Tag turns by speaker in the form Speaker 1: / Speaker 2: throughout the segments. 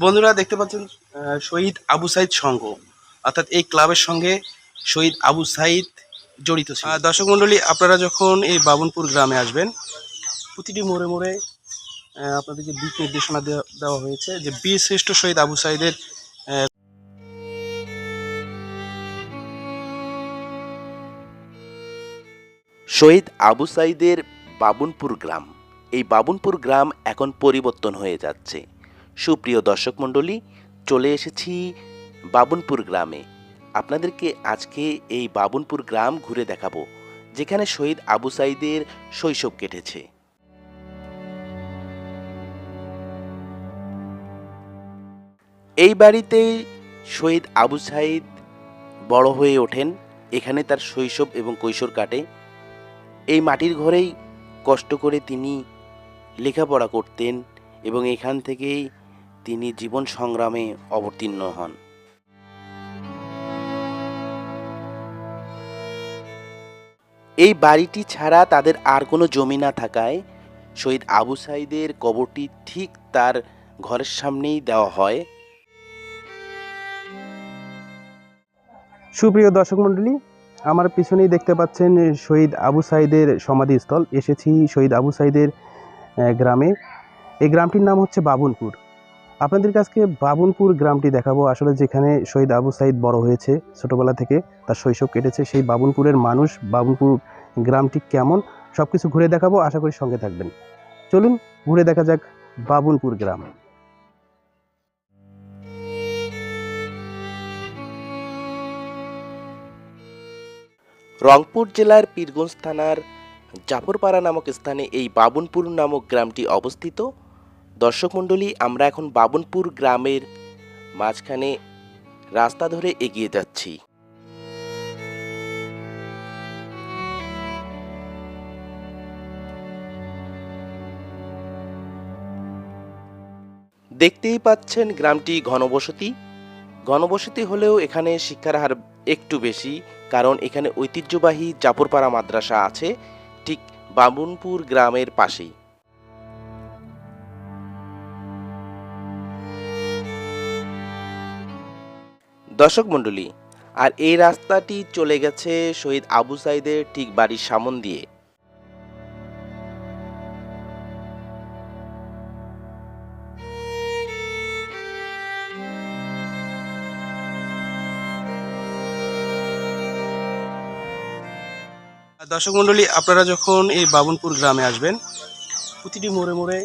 Speaker 1: বন্ধুরা দেখতে পাচ্ছেন আহ, শহীদ আবু সাইদ সংঘ অর্থাৎ এই ক্লাবের সঙ্গে শহীদ আবু সাইদ জড়িত ছিল। দর্শক মণ্ডলী আপনারা যখন এই বাবুনপুর গ্রামে আসবেন প্রতিটি মোড়ে মোড়ে আপনাদেরকে দিক নির্দেশনা দেওয়া দেওয়া হয়েছে যে বীর শ্রেষ্ঠ শহীদ আবু সাইদের
Speaker 2: শহীদ আবু সাইদের বাবুনপুর গ্রাম। এই বাবুনপুর গ্রাম এখন পরিবর্তন হয়ে যাচ্ছে। সুপ্রিয় দর্শক মণ্ডলী, চলে এসেছি বাবুনপুর গ্রামে। আপনাদেরকে আজকে এই বাবুনপুর গ্রাম ঘুরে দেখাবো, যেখানে শহীদ আবু সাইদের শৈশব কেটেছে। এই বাড়িতেই শহীদ আবু সাইদ বড় হয়ে ওঠেন, এখানে তার শৈশব এবং কৈশোর কাটে। এই মাটির ঘরেই কষ্ট করে তিনি লেখাপড়া করতেন এবং এখান থেকেই তিনি জীবন সংগ্রামে অবতীর্ণ হন। এই বাড়িটি ছাড়া তাদের আর কোনো জমি না থাকায় শহীদ আবু সাইদের কবরটি ঠিক তার ঘরের সামনেই দেওয়া হয়।
Speaker 1: সুপ্রিয় দর্শক মণ্ডলী, আমার পিছনেই দেখতে পাচ্ছেন শহীদ আবু সাইদের সমাধিস্থল। এসেছি শহীদ আবু সাইদের গ্রামে। এই গ্রামটির নাম হচ্ছে বাবুনপুর আপনাদের কাছকে বাবুনপুর গ্রামটি দেখাবো। আসলে যেখানে শহীদ আবু সাইদ বড় হয়েছে ছোটবেলা থেকে, তার শৈশব কেটেছে। সেই বাবুনপুরের মানুষ বাবুনপুর গ্রামটি কেমন সব কিছু ঘুরে দেখাবো। আশা করি সঙ্গে থাকবেন। চলুন, ঘুরে দেখা যাক বাবুনপুর গ্রাম।
Speaker 2: রংপুর জেলার পীরগঞ্জ থানার জাফরপাড়া নামক স্থানে এই বাবুনপুর নামক গ্রামটি অবস্থিত। দর্শক মণ্ডলী, আমরা এখন বাবুনপুর গ্রামের মাঝখানে রাস্তা ধরে এগিয়ে যাচ্ছি। দেখতেই পাচ্ছেন গ্রামটি ঘনবসতি। ঘনবসতি হলেও এখানে শিক্ষার হার একটু বেশি, কারণ এখানে ঐতিহ্যবাহী জাফরপাড়া মাদ্রাসা আছে, ঠিক বামুনপুর গ্রামের পাশেই। দর্শক মণ্ডলী, আর এই রাস্তাটি চলে গেছে শহীদ আবু সাইদের ঠিক বাড়ির সামন দিয়ে।
Speaker 1: দর্শক মণ্ডলী, আপনারা যখন এই বাবুনপুর গ্রামে আসবেন, প্রতিটি মোড়ে মোড়ে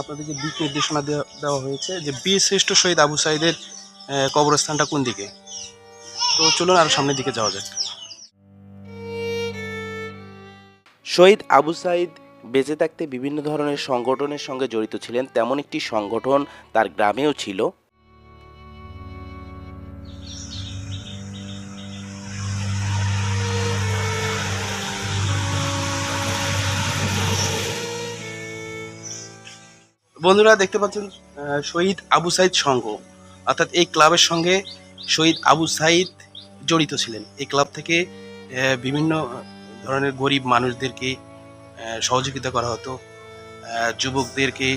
Speaker 1: আপনাদেরকে দিক নির্দেশনা দেওয়া হয়েছে, যে বীর শ্রেষ্ঠ শহীদ আবু সাইদের কবরস্থানটা কোন দিকে? তো চলুন আরও সামনের দিকে যাওয়া যাক।
Speaker 2: শহীদ আবু সাইদ বেঁচে থাকতে বিভিন্ন ধরনের সংগঠনের সঙ্গে জড়িত ছিলেন তেমন একটি সংগঠন তার গ্রামেও ছিল।
Speaker 1: বন্ধুরা দেখতে পাচ্ছেন শহীদ আবু সাইদ সংঘ। অর্থাৎ এই ক্লাবের সঙ্গে শহীদ আবু সাইদ জড়িত ছিলেন। এই ক্লাব থেকে বিভিন্ন ধরনের গরিব মানুষদেরকে সহযোগিতা করা হতো। যুবকদেরকে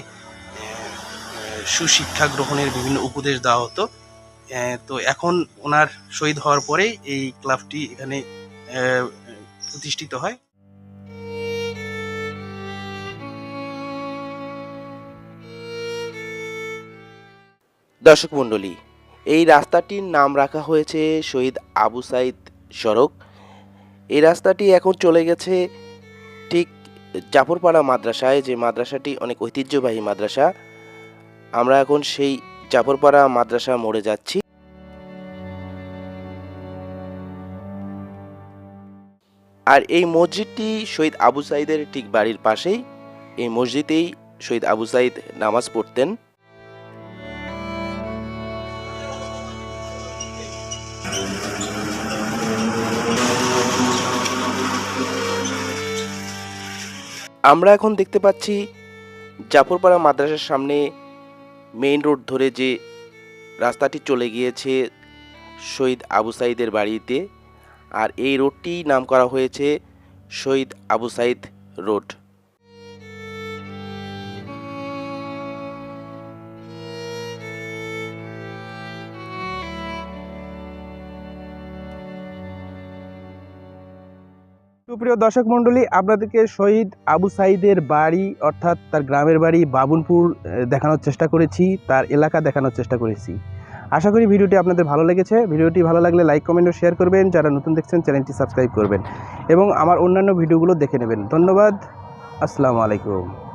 Speaker 1: সুশিক্ষা গ্রহণের বিভিন্ন উপদেশ দেওয়া হতো। তো এখন ওনার শহীদ হওয়ার পরেই এই ক্লাবটি এখানে প্রতিষ্ঠিত হয়।
Speaker 2: দর্শক মণ্ডলী, এই রাস্তাটির নাম রাখা হয়েছে শহীদ আবু সাইদ সড়ক। এই রাস্তাটি এখন চলে গেছে ঠিক জাফরপাড়া মাদ্রাসায়, যে মাদ্রাসাটি অনেক ঐতিহ্যবাহী মাদ্রাসা। আমরা এখন সেই জাফরপাড়া মাদ্রাসা মোড়ে যাচ্ছি। আর এই মসজিদটি শহীদ আবু সাইদের ঠিক বাড়ির পাশেই, এই মসজিদেই শহীদ আবু সাইদ নামাজ পড়তেন। আমরা এখন দেখতে পাচ্ছি জাফরপাড়া মাদ্রাসার সামনে মেইন রোড ধরে যে রাস্তাটি চলে গিয়েছে শহীদ আবু সাইদের বাড়িতে, আর এই রোডটি নাম করা হয়েছে শহীদ আবু সাইদ রোড
Speaker 1: সুপ্রিয় দর্শক মণ্ডলী, আপনাদেরকে শহীদ আবু সাইদের বাড়ি, অর্থাৎ তার গ্রামের বাড়ি বাবুনপুর দেখানোর চেষ্টা করেছি, তার এলাকা দেখানোর চেষ্টা করেছি। আশা করি ভিডিওটি আপনাদের ভালো লেগেছে। ভিডিওটি ভালো লাগলে লাইক, কমেন্ট ও শেয়ার করবেন। যারা নতুন দেখছেন, চ্যানেলটি সাবস্ক্রাইব করবেন। এবং আমার অন্যান্য ভিডিওগুলো দেখে নেবেন। ধন্যবাদ। আসসালামু আলাইকুম।